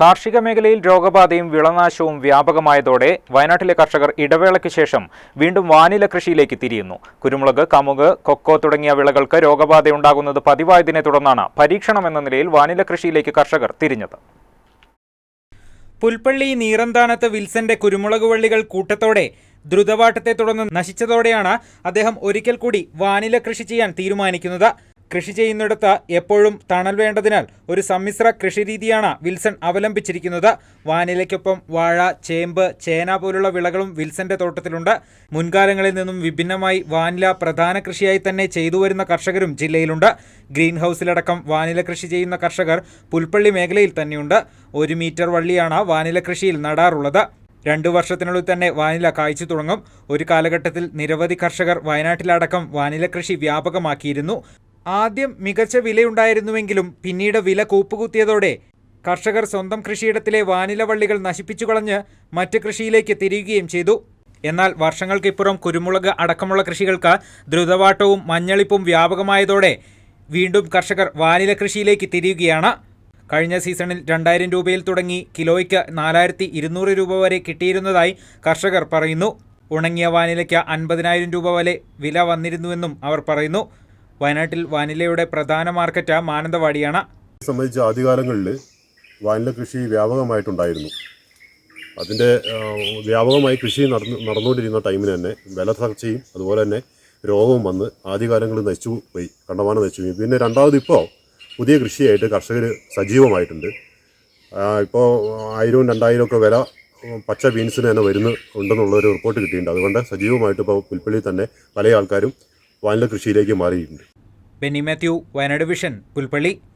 കാർഷിക മേഖലയിൽ രോഗബാധയും വിളനാശവും വ്യാപകമായതോടെ വയനാട്ടിലെ കർഷകർ ഇടവേളയ്ക്ക് ശേഷം വീണ്ടും വാനില കൃഷിയിലേക്ക് തിരിയുന്നു. കുരുമുളക് കമുക് കൊക്കോ തുടങ്ങിയ വിളകൾക്ക് രോഗബാധയുണ്ടാകുന്നത് പതിവായതിനെ തുടർന്നാണ് പരീക്ഷണം എന്ന നിലയിൽ വാനില കൃഷിയിലേക്ക് കർഷകർ തിരിഞ്ഞത്. പുൽപ്പള്ളി നീറന്താനത്ത് വിൽസന്റെ കുരുമുളക് വള്ളികൾ കൂട്ടത്തോടെ ദ്രുതവാട്ടത്തെ തുടർന്ന് നശിച്ചതോടെയാണ് അദ്ദേഹം ഒരിക്കൽ കൂടി വാനില കൃഷി ചെയ്യാൻ തീരുമാനിക്കുന്നത്. കൃഷി ചെയ്യുന്നിടത്ത് എപ്പോഴും തണൽ വേണ്ടതിനാൽ ഒരു സമ്മിശ്ര കൃഷിരീതിയാണ് വിൽസൺ അവലംബിച്ചിരിക്കുന്നത്. വാനിലയ്ക്കൊപ്പം വാഴ ചേമ്പ് ചേന പോലുള്ള വിളകളും വിൽസന്റെ തോട്ടത്തിലുണ്ട്. മുൻകാലങ്ങളിൽ നിന്നും വിഭിന്നമായി വാനില പ്രധാന കൃഷിയായി തന്നെ ചെയ്തു വരുന്ന കർഷകരും ജില്ലയിലുണ്ട്. ഗ്രീൻ ഹൗസിലടക്കം വാനില കൃഷി ചെയ്യുന്ന കർഷകർ പുൽപ്പള്ളി മേഖലയിൽ തന്നെയുണ്ട്. ഒരു മീറ്റർ വള്ളിയാണ് വാനില കൃഷിയിൽ നടാറുള്ളത്. രണ്ടു വർഷത്തിനുള്ളിൽ തന്നെ വാനില കായ്ച്ചു തുടങ്ങും. ഒരു കാലഘട്ടത്തിൽ നിരവധി കർഷകർ വയനാട്ടിലടക്കം വാനില കൃഷി വ്യാപകമാക്കിയിരുന്നു. ആദ്യം മികച്ച വിലയുണ്ടായിരുന്നുവെങ്കിലും പിന്നീട് വില കൂപ്പുകുത്തിയതോടെ കർഷകർ സ്വന്തം കൃഷിയിടത്തിലെ വാനില വള്ളികൾ നശിപ്പിച്ചു കളഞ്ഞ് മറ്റ് കൃഷിയിലേക്ക് തിരിയുകയും ചെയ്തു. എന്നാൽ വർഷങ്ങൾക്കിപ്പുറം കുരുമുളക് അടക്കമുള്ള കൃഷികൾക്ക് ദ്രുതവാട്ടവും മഞ്ഞളിപ്പും വ്യാപകമായതോടെ വീണ്ടും കർഷകർ വാനില കൃഷിയിലേക്ക് തിരിയുകയാണ്. കഴിഞ്ഞ സീസണിൽ രണ്ടായിരം രൂപയിൽ തുടങ്ങി കിലോയ്ക്ക് നാലായിരത്തി ഇരുന്നൂറ് രൂപ വരെ കിട്ടിയിരുന്നതായി കർഷകർ പറയുന്നു. ഉണങ്ങിയ വാനിലയ്ക്ക് അൻപതിനായിരം രൂപ വരെ വില വന്നിരുന്നുവെന്നും അവർ പറയുന്നു. വയനാട്ടിൽ വാനിലയുടെ പ്രധാന മാർക്കറ്റ് മാനന്തവാടിയാണ്. സംബന്ധിച്ച് ആദ്യകാലങ്ങളിൽ വാനില കൃഷി വ്യാപകമായിട്ടുണ്ടായിരുന്നു. അതിന്റെ വ്യാപകമായി കൃഷി നടന്നു നടന്നുകൊണ്ടിരുന്ന ടൈമിന് തന്നെ വില തകർച്ചയും അതുപോലെ തന്നെ രോഗവും വന്ന് ആദ്യകാലങ്ങളിൽ നശിച്ചു പോയി കണ്ടമാനം നശിച്ചു പോയി. പിന്നെ രണ്ടാമത് ഇപ്പോൾ പുതിയ കൃഷിയായിട്ട് കർഷകർ സജീവമായിട്ടുണ്ട്. ഇപ്പോൾ ആയിരവും രണ്ടായിരവും ഒക്കെ വില പച്ച ബീൻസിന് തന്നെ വരുന്നു ഉണ്ടെന്നുള്ളൊരു റിപ്പോർട്ട് കിട്ടിയിട്ടുണ്ട്. അതുകൊണ്ട് സജീവമായിട്ട് ഇപ്പോൾ പുൽപ്പള്ളിയിൽ തന്നെ പല ആൾക്കാരും വാനില കൃഷിയിലേക്ക് മാറിയിട്ടുണ്ട്. ബെന്നി മാത്യു വയനാട് വിഷൻ പുൽപ്പള്ളി.